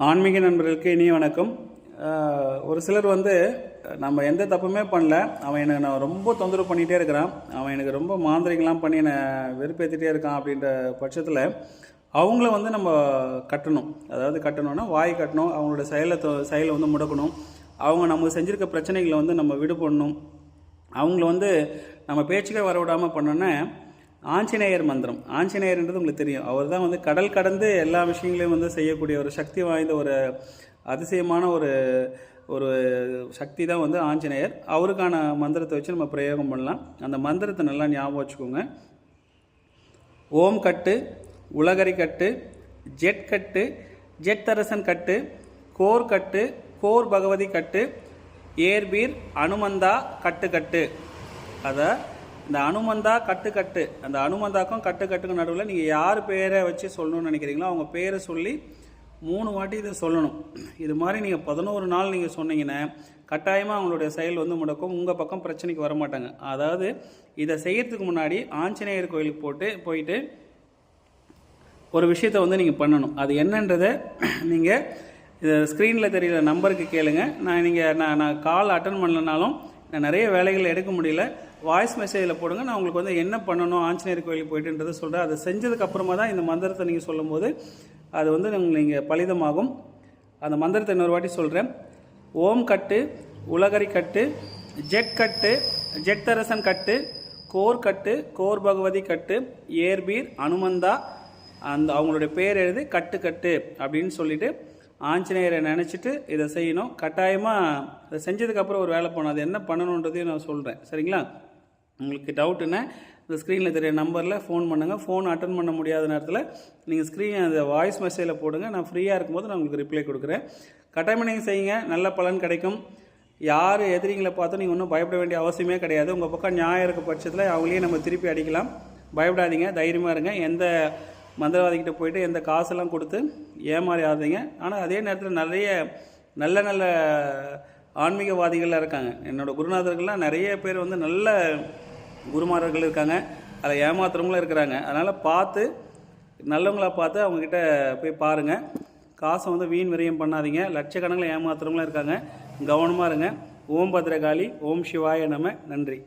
ஆன்மீக நண்பர்களுக்கு இனிய வணக்கம். ஒரு சிலர் வந்து நம்ம எந்த தப்புமே பண்ணல. அவன் எனக்கு நான் ரொம்ப தொந்தரவு பண்ணிகிட்டே இருக்கிறான். அவன் எனக்கு ரொம்ப மாந்திரிகம்லாம் பண்ணி என்னை வெறுப்பேற்றிட்டே இருக்கான் அப்படின்ற பட்சத்தில் அவங்கள வந்து நம்ம கட்டணும். அதாவது கட்டணும்னா வாய் கட்டணும் அவங்களோட செயலை தொ- செயலை வந்து முடக்கணும். அவங்க நமக்கு செஞ்சிருக்க பிரச்சனைகளை வந்து நம்ம விடுபடணும். அவங்கள வந்து நம்ம பேச்சுக்கே வர விடாமல் பண்ணோன்னே ஆஞ்சநேயர் மந்திரம். ஆஞ்சநேயர்ன்றது உங்களுக்கு தெரியும். அவர் தான் வந்து கடல் கடந்து எல்லா விஷயங்களையும் வந்து செய்யக்கூடிய ஒரு சக்தி வாய்ந்த ஒரு அதிசயமான ஒரு ஒரு சக்தி தான் வந்து ஆஞ்சநேயர். அவருக்கான மந்திரத்தை வச்சு நம்ம பிரயோகம் பண்ணலாம். அந்த மந்திரத்தை நல்லா ஞாபகம் வச்சுக்கோங்க. ஓம் கட்டு உலகரி கட்டு ஜெட் கட்டு ஜெட்தரசன் கட்டு கோர் கட்டு கோர் பகவதி கட்டு ஏர்பீர் அனுமந்தா கட்டு கட்டு. அதை இந்த அனுமந்தா கட்டு கட்டு அந்த அனுமந்தாக்கும் கட்டு கட்டுக்கும் நடுவில் நீங்கள் யார் பேரை வச்சு சொல்லணும்னு நினைக்கிறீங்களோ அவங்க பேரை சொல்லி மூணு வாட்டி இதை சொல்லணும். இது மாதிரி நீங்கள் பதினோரு நாள் நீங்கள் சொன்னீங்கன்னா கட்டாயமாக அவங்களுடைய செயல் வந்து முடக்கும். உங்கள் பக்கம் பிரச்சனைக்கு வர மாட்டாங்க. அதாவது இதை செய்யறதுக்கு முன்னாடி ஆஞ்சநேயர் கோயிலுக்கு போட்டு போயிட்டு ஒரு விஷயத்தை வந்து நீங்கள் பண்ணணும். அது என்னன்றதை நீங்கள் இது ஸ்க்ரீனில் தெரியிற நம்பருக்கு கேளுங்க. நான் நீங்கள் நான் நான் கால் அட்டன் பண்ணலனாலும் நான் நிறைய வேலைகள் எடுக்க முடியல. வாய்ஸ் மெசேஜில் போடுங்க. நான் உங்களுக்கு வந்து என்ன பண்ணணும் ஆஞ்சநேயர் கோயிலுக்கு போயிட்டுன்றதை சொல்கிறேன் அதை செஞ்சதுக்கு அப்புறமா தான் இந்த மந்திரத்தை நீங்கள் சொல்லும்போது அது வந்து உங்களுக்கு நீங்கள் பலிதமாகும். அந்த மந்திரத்தை இன்னொரு வாட்டி சொல்கிறேன் ஓம் கட்டு உலகரி கட்டு ஜெட் கட்டு ஜெட் தரசன் கட்டு கோர் கட்டு கோர் பகவதி கட்டு ஏர்பீர் அனுமந்தா அந்த அவங்களுடைய பேர் எழுதி கட்டு கட்டு அப்படின்னு சொல்லிட்டு ஆஞ்சநேயரை நினச்சிட்டு இதை செய்யணும். கட்டாயமாக இதை செஞ்சதுக்கப்புறம் ஒரு வேலை பண்ணணும். அது என்ன பண்ணணுன்றதையும் நான் சொல்கிறேன் சரிங்களா? உங்களுக்கு டவுட்டுன்னா இந்த ஸ்க்ரீனில் தெரிய நம்பரில் ஃபோன் பண்ணுங்கள் ஃபோன் அட்டன் பண்ண முடியாத நேரத்தில் நீங்கள் ஸ்க்ரீன் அந்த வாய்ஸ் மெசேஜில் போடுங்க. நான் ஃப்ரீயாக இருக்கும்போது நான் உங்களுக்கு ரிப்ளை கொடுக்குறேன். கட்டாயமாக நீங்கள் செய்யுங்க. நல்ல பலன் கிடைக்கும். யார் எதிரிங்களை பார்த்து நீங்கள் ஒன்றும் பயப்பட வேண்டிய அவசியமே கிடையாது. உங்கள் பக்கம் நியாயம் இருக்க பட்சத்தில் அவங்களையும் நம்ம திருப்பி அடிக்கலாம். பயப்படாதீங்க. தைரியமாக இருங்க. எந்த மந்திரவாதிகிட்ட போயிட்டு எந்த காசெல்லாம் கொடுத்து ஏமாறாதீங்க ஆனால் அதே நேரத்தில் நிறைய நல்ல நல்ல ஆன்மீகவாதிகள்லாம் இருக்காங்க. என்னோடய குருநாதர்கள்லாம் நிறைய பேர் வந்து நல்ல குருமார்கள் இருக்காங்க. அதை ஏமாத்துறவங்களும் இருக்கிறாங்க. அதனால் பார்த்து நல்லவங்களா பார்த்து அவங்கக்கிட்ட போய் பாருங்கள் காசை வந்து வீண் விரயம் பண்ணாதீங்க. லட்சக்கணக்கில் ஏமாத்துறவங்களும் இருக்காங்க. கவனமாக இருங்க. ஓம் பத்ரகாளி ஓம் சிவாய நம. நன்றி.